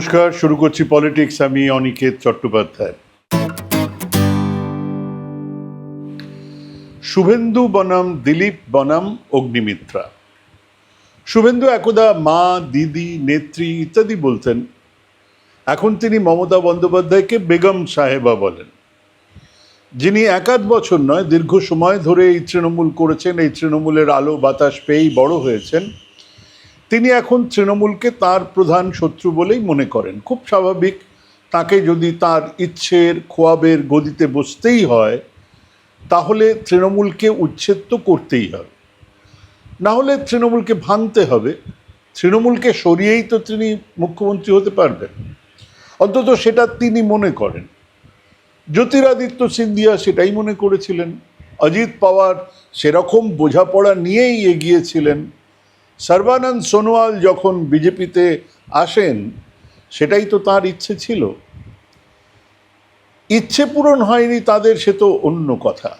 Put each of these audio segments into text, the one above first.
নমস্কার, শুরু করছি পলিটিক্স। আমি অনিকেত চট্টোপাধ্যায়। শুভেন্দু বনাম, দিলীপ বনাম, অগ্নিমিত্রা। শুভেন্দু একদা মা, দিদি, নেত্রী ইত্যাদি বলতেন। এখন তিনি মমতা বন্দ্যোপাধ্যায়কে বেগম সাহেবা বলেন। যিনি একাধ বছর নয়, দীর্ঘ সময় ধরে এই তৃণমূল করেছেন, এই তৃণমূলের আলো বাতাস পেয়েই বড় হয়েছেন। তিনি এখন তৃণমূলকে তার প্রধান শত্রু বলেই মনে করেন। খুব স্বাভাবিক। তাকে যদি তার ইচ্ছের খোয়াবের গদিতে বসতেই হয়, তাহলে তৃণমূলকে উচ্ছেদ তো করতেই হবে। না হলে তৃণমূলকে ভাঙতে হবে। তৃণমূলকে সরিয়েই তো তিনি মুখ্যমন্ত্রী হতে পারবেন। অন্তত সেটা তিনি মনে করেন। জ্যোতিরাদিত্য সিন্ধিয়া সেটাই মনে করেছিলেন। অজিত পাওয়ার সেরকম বোঝাপড়া নিয়েই এগিয়েছিলেন। সর্বানন্দ সোনোয়াল যখন বিজেপিতে আসেন, সেটাই তো তার ইচ্ছে ছিল। ইচ্ছে পূরণ হয়নি তাদের, সে তো অন্য কথা।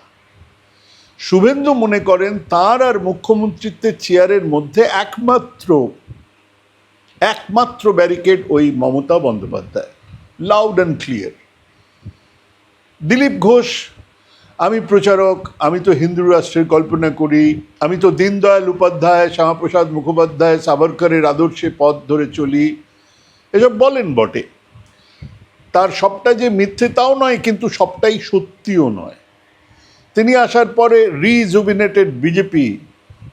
শুভেন্দু মনে করেন, তার আর মুখ্যমন্ত্রিত্বের চেয়ারের মধ্যে একমাত্র একমাত্র ব্যারিকেড ওই Mamata Bandyopadhyay loud and clear Dilip Ghosh আমি প্রচারক, আমি তো হিন্দু রাষ্ট্রের কল্পনা করি, আমি তো দীনদয়াল উপাধ্যায়, শ্যামাপ্রসাদ মুখোপাধ্যায় সাভারকরের আদর্শে পথ ধরে চলি। এসব বলেন বটে। তার সবটা যে মিথ্যে তাও নয়, কিন্তু সবটাই সত্যিও নয়। তিনি আসার পরে রিজুবিনেটেড বিজেপি,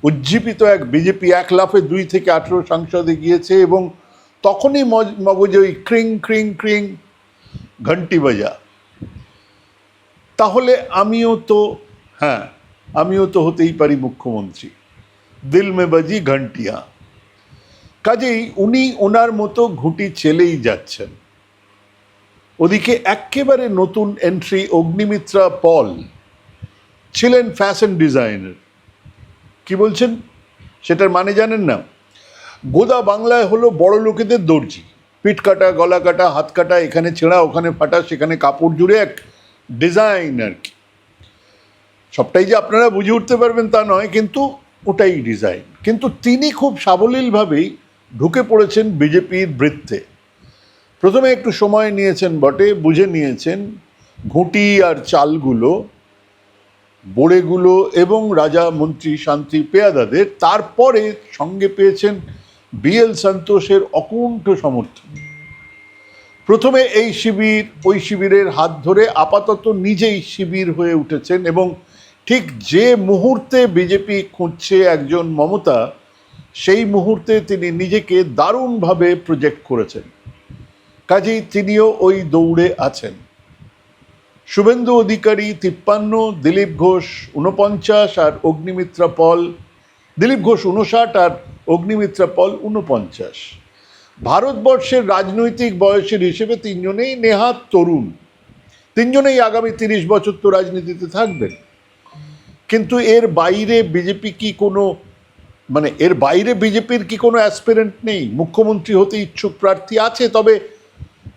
উজ্জীবিত এক বিজেপি এক লাফে দুই থেকে আঠেরো সংসদে গিয়েছে এবং তখনই মগজে ওই ক্রিং ক্রিং ক্রিং ঘন্টি বাজা। তাহলে আমিও তো হ্যাঁ আমিও তো হতেই পারি মুখ্যমন্ত্রী। দিল মে বাজি ঘন্টিয়া কাজেই উনি ওনার মতো ঘুঁটি চেলেই যাচ্ছেন। ওদিকে একেবারে নতুন এন্ট্রি অগ্নিমিত্রা পল, ছিলেন ফ্যাশন ডিজাইনার কি বলছেন? সেটার মানে জানেন না? গোদা বাংলায় হলো বড় লোকেদের দর্জি। পিঠ কাটা, গলা কাটা, হাত কাটা, এখানে ছেঁড়া, ওখানে ফাটা, সেখানে কাপড় জুড়ে এক ডিজাইন আর কি? সবটাই যে আপনারা বুঝে উঠতে পারবেন তা নয়, কিন্তু ওটাই ডিজাইন। কিন্তু তিনি খুব সাবলীলভাবেই ঢুকে পড়েছেন বিজেপির বৃত্তে। প্রথমে একটু সময় নিয়েছেন বটে, বুঝে নিয়েছেন ঘুঁটি আর চালগুলো, বোড়েগুলো এবং রাজা, মন্ত্রী, শান্তি, পেয়াদাদের। তারপরে সঙ্গে পেয়েছেন বিএল সন্তোষের অকুণ্ঠ সমর্থন। প্রথমে এই শিবির, ওই শিবিরের হাত ধরে আপাতত নিজেই শিবির হয়ে উঠেছেন এবং ঠিক যে মুহূর্তে বিজেপি খুঁজছে একজন মমতা, সেই মুহূর্তে তিনি নিজেকে দারুণভাবে প্রজেক্ট করেছেন। কাজেই তিনিও ওই দৌড়ে আছেন। শুভেন্দু অধিকারী তিপ্পান্ন, দিলীপ ঘোষ উনপঞ্চাশ আর অগ্নিমিত্রা পল, দিলীপ ঘোষ উনষাট আর অগ্নিমিত্রা পল উনপঞ্চাশ ভারতবর্ষের রাজনৈতিক বয়সের হিসেবে তিনজনেই নেহাত তরুণ। তিনজনেই আগামী তিরিশ বছর তো রাজনীতিতে থাকবেন। কিন্তু এর বাইরে বিজেপি কি কোনো মানে এর বাইরে বিজেপির কি কোনো অ্যাসপিরেন্ট নেই? মুখ্যমন্ত্রী হতে ইচ্ছুক প্রার্থী আছে, তবে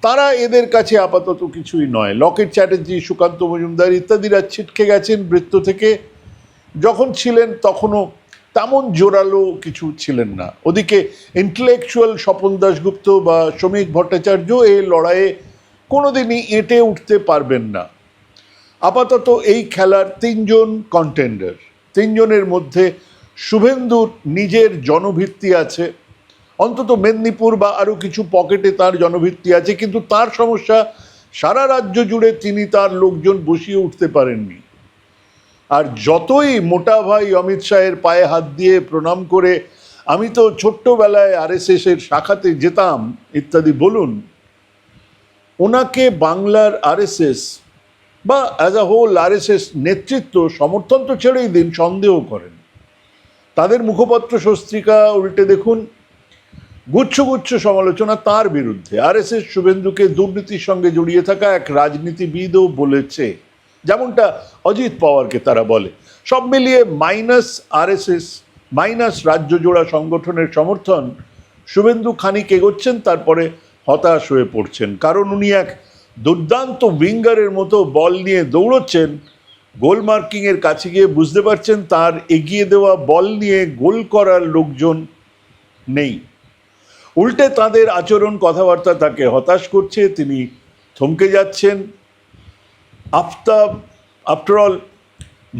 তারা এদের কাছে আপাতত কিছুই নয়। লকেট চ্যাটার্জি, সুকান্ত মজুমদার ইত্যাদিরা ছিটকে গেছেন বৃত্ত থেকে। যখন ছিলেন তখনও তেমন জোরালো কিছু ছিলেন না। ওদিকে ইন্টেলেকচুয়াল স্বপন দাশগুপ্ত বা শ্রমিক ভট্টাচার্য এই লড়াইয়ে কোনোদিনই এঁটে উঠতে পারবেন না। আপাতত এই খেলার তিনজন কন্টেন্ডার তিনজনের মধ্যে শুভেন্দুর নিজের জনভিত্তি আছে। অন্তত মেদিনীপুর বা আরও কিছু পকেটে তার জনভিত্তি আছে, কিন্তু তার সমস্যা সারা রাজ্য জুড়ে তিনি তার লোকজন বসিয়ে উঠতে পারেননি। আর যতই মোটা ভাই অমিত শাহের পায়ে হাত দিয়ে প্রণাম করে, আমি তো ছোট্টবেলায় আরএসএস এর শাখাতে যেতাম, ইত্যাদি, বলুন। ওনাকে বাংলার আরএসএস বা অ্যাজ আ হোল আরএসএস নেতৃত্ব, সমর্থন তো ছেড়েই দিন, সন্দেহ করেন। তাদের মুখপত্র স্বস্তিকা উল্টে দেখুন, গুচ্ছ গুচ্ছ সমালোচনা তার বিরুদ্ধে। আরএসএস শুভেন্দুকে দুর্নীতির সঙ্গে জড়িয়ে থাকা এক রাজনীতিবিদও বলেছে। যেমনটা অজিত পাওয়ারকে তারা বলে। সব মিলিয়ে মাইনাস আরএসএস, মাইনাস রাজ্য জোড়া সংগঠনের সমর্থন শুভেন্দু খানিক এগোচ্ছেন, তারপরে হতাশ হয়ে পড়ছেন। কারণ উনি এক দুর্দান্ত উইঙ্গারের মতো বল নিয়ে দৌড়চ্ছেন গোল মার্কিংয়ের কাছে গিয়ে বুঝতে পারছেন তার এগিয়ে দেওয়া বল নিয়ে গোল করার লোকজন নেই। উল্টে তাদের আচরণ, কথাবার্তা তাকে হতাশ করছে, তিনি থমকে যাচ্ছেন। আফতাব আফটার অল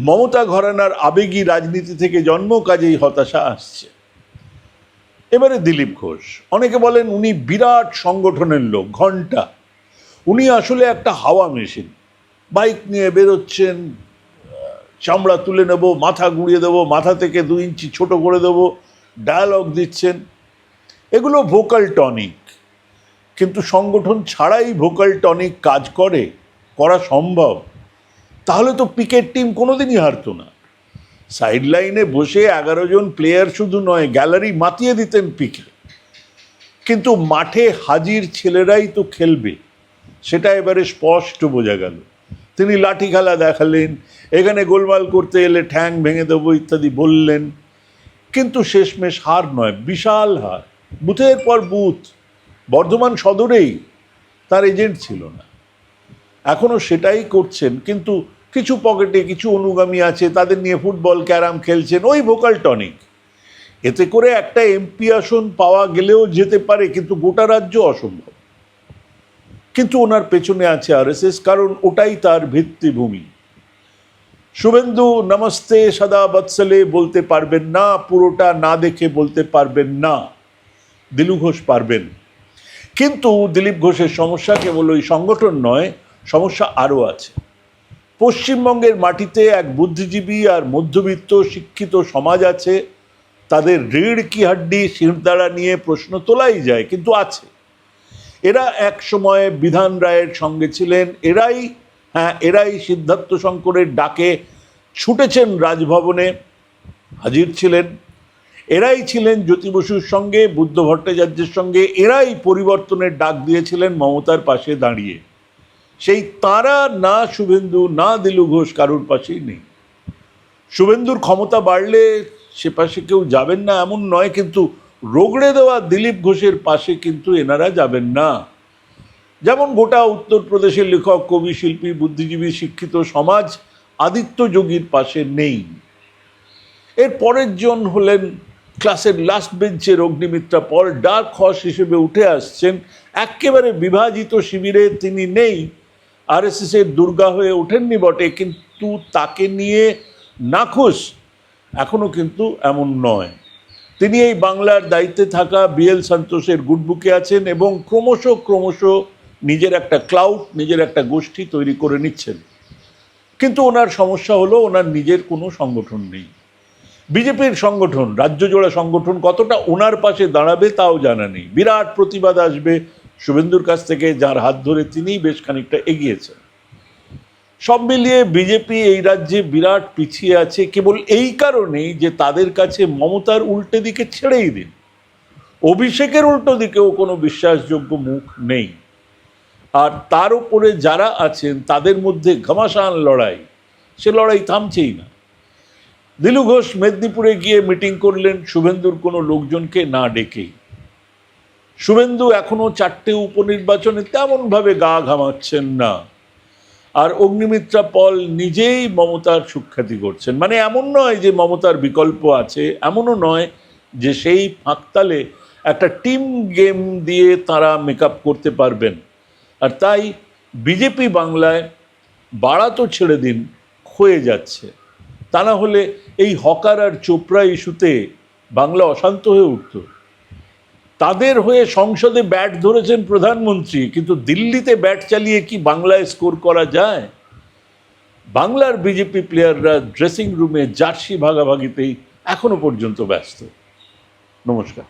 মমতা ঘরানার আবেগী রাজনীতি থেকে জন্ম, কাজেই হতাশা আসছে। এবারে দিলীপ ঘোষ। অনেকে বলেন উনি বিরাট সংগঠনের লোক ঘণ্টা উনি আসলে একটা হাওয়া মেশিন। বাইক নিয়ে বেরোচ্ছেন চামড়া তুলে নেব, মাথা গুঁড়িয়ে দেবো, মাথা থেকে দু ইঞ্চি ছোট করে দেবো ডায়ালগ দিচ্ছেন। এগুলো ভোকাল টনিক কিন্তু সংগঠন ছাড়াই ভোকাল টনিক কাজ করে। করা সম্ভব, তাহলে তো পিকেট টিম কোনোদিনই হারতো না। সাইড লাইনে বসে এগারো জন প্লেয়ার শুধু নয় গ্যালারি মাতিয়ে দিতেন পিকে কিন্তু মাঠে হাজির ছেলেরাই তো খেলবে, সেটা এবারে স্পষ্ট বোঝা গেল। তিনি লাঠি খেলা দেখালেন, এখানে গোলমাল করতে এলে ঠ্যাং ভেঙে দেবো ইত্যাদি বললেন। কিন্তু শেষমেশ হার নয়, বিশাল হার। বুথের পর বুথ, বর্ধমান সদরেই তার এজেন্ট ছিল না। এখনও সেটাই করছেন, কিন্তু কিছু পকেটে কিছু অনুগামী আছে, তাদের নিয়ে ফুটবল ক্যারাম খেলছেন, ওই ভোকাল টনিক এতে করে একটা এমপি আসন পাওয়া গেলেও যেতে পারে, কিন্তু গোটা রাজ্য অসম্ভব। কিন্তু ওনার পেছনে আছে আরএসএস, কারণ ওটাই তার ভিত্তিভূমি। শুভেন্দু, নমস্তে, সাদা বৎসলে বলতে পারবেন না, পুরোটা না দেখে বলতে পারবেন না। দিলু ঘোষ পারবেন। কিন্তু দিলীপ ঘোষের সমস্যা কেবল ওই সংগঠন নয় সমস্যা আরও আছে। পশ্চিমবঙ্গের মাটিতে এক বুদ্ধিজীবী আর মধ্যবিত্ত শিক্ষিত সমাজ আছে। তাদের রিড় কি হাড্ডি শিরদাঁড়া নিয়ে প্রশ্ন তোলাই যায়, কিন্তু আছে। এরা এক সময় বিধান রায়ের সঙ্গে ছিলেন। এরাই হ্যাঁ এরাই সিদ্ধার্থ শঙ্করের ডাকে ছুটেছেন রাজভবনে। হাজির ছিলেন। এরাই ছিলেন জ্যোতি বসুর সঙ্গে, বুদ্ধ ভট্টাচার্যের সঙ্গে। এরাই পরিবর্তনের ডাক দিয়েছিলেন মমতার পাশে দাঁড়িয়ে। সেই তারা না শুভেন্দু, না দিলু ঘোষ কারুর পাশেই নেই। শুভেন্দুর ক্ষমতা বাড়লে সে পাশে কেউ যাবেন না, এমন নয়, কিন্তু রোগড়ে দেওয়া দিলীপ ঘোষের পাশে কিন্তু এনারা যাবেন না। যেমন গোটা উত্তরপ্রদেশের লেখক, কবি, শিল্পী, বুদ্ধিজীবী, শিক্ষিত সমাজ আদিত্য যোগীর পাশে নেই। এর পরের জন হলেন ক্লাসের লাস্ট বেঞ্চের অগ্নিমিত্রা পল, ডার্ক হর্স হিসেবে উঠে আসছেন। একেবারে বিভাজিত শিবিরে তিনি নেই। আরএসএস এর দুর্গা হয়ে ওঠেননি বটে, কিন্তু তাকে নিয়ে নাখুশ এখনও কিন্তু এমন নয়। তিনি এই বাংলার দায়িত্বে থাকা বিএল সন্তোষের গুডবুকে আছেন এবং ক্রমশ ক্রমশ নিজের একটা ক্লাউড নিজের একটা গোষ্ঠী তৈরি করে নিচ্ছেন। কিন্তু ওনার সমস্যা হলো ওনার নিজের কোনো সংগঠন নেই। বিজেপির সংগঠন, রাজ্য জোড়া সংগঠন কতটা ওনার পাশে দাঁড়াবে তাও জানা নেই। বিরাট প্রতিবাদ আসবে শুভেন্দুর কাছ থেকে যার হাত ধরে তিনিই বেশ খানিকটা এগিয়েছেন। সব মিলিয়ে বিজেপি এই রাজ্যে বিরাট পিছিয়ে আছে কেবল এই কারণেই যে তাদের কাছে মমতার উল্টে দিকে ছেড়েই দিন। অভিষেকের উল্টো দিকেও কোনো বিশ্বাসযোগ্য মুখ নেই। আর তার উপরে যারা আছেন, তাদের মধ্যে ঘমাসান লড়াই, সে লড়াই থামছেই না। দিলু ঘোষ মেদিনীপুরে গিয়ে মিটিং করলেন, শুভেন্দুর কোনো লোকজনকে না ডেকেই। শুভেন্দু এখনও চারটে উপনির্বাচনে তেমনভাবে গা ঘামাচ্ছেন না। আর অগ্নিমিত্রা পল নিজেই মমতার সুখ্যাতি করছেন মানে এমন নয় যে মমতার বিকল্প আছে, এমনও নয় যে সেই ফাঁকতালে একটা টিম গেম দিয়ে তারা মেকআপ করতে পারবেন। আর তাই বিজেপি বাংলায় বাড়া তো ছেড়ে দিন, ক্ষয়ে যাচ্ছে। তা না হলে এই হকার আর চোপড়া ইস্যুতে বাংলা অশান্ত হয়ে উঠত। তাদের হয়ে সংসদে ব্যাট ধরেছেন প্রধানমন্ত্রী, কিন্তু দিল্লিতে ব্যাট চালিয়ে কি বাংলায় স্কোর করা যায়? বাংলার বিজেপি প্লেয়াররা ড্রেসিং রুমে জার্সি ভাগাভাগিতেই এখনও পর্যন্ত ব্যস্ত। নমস্কার।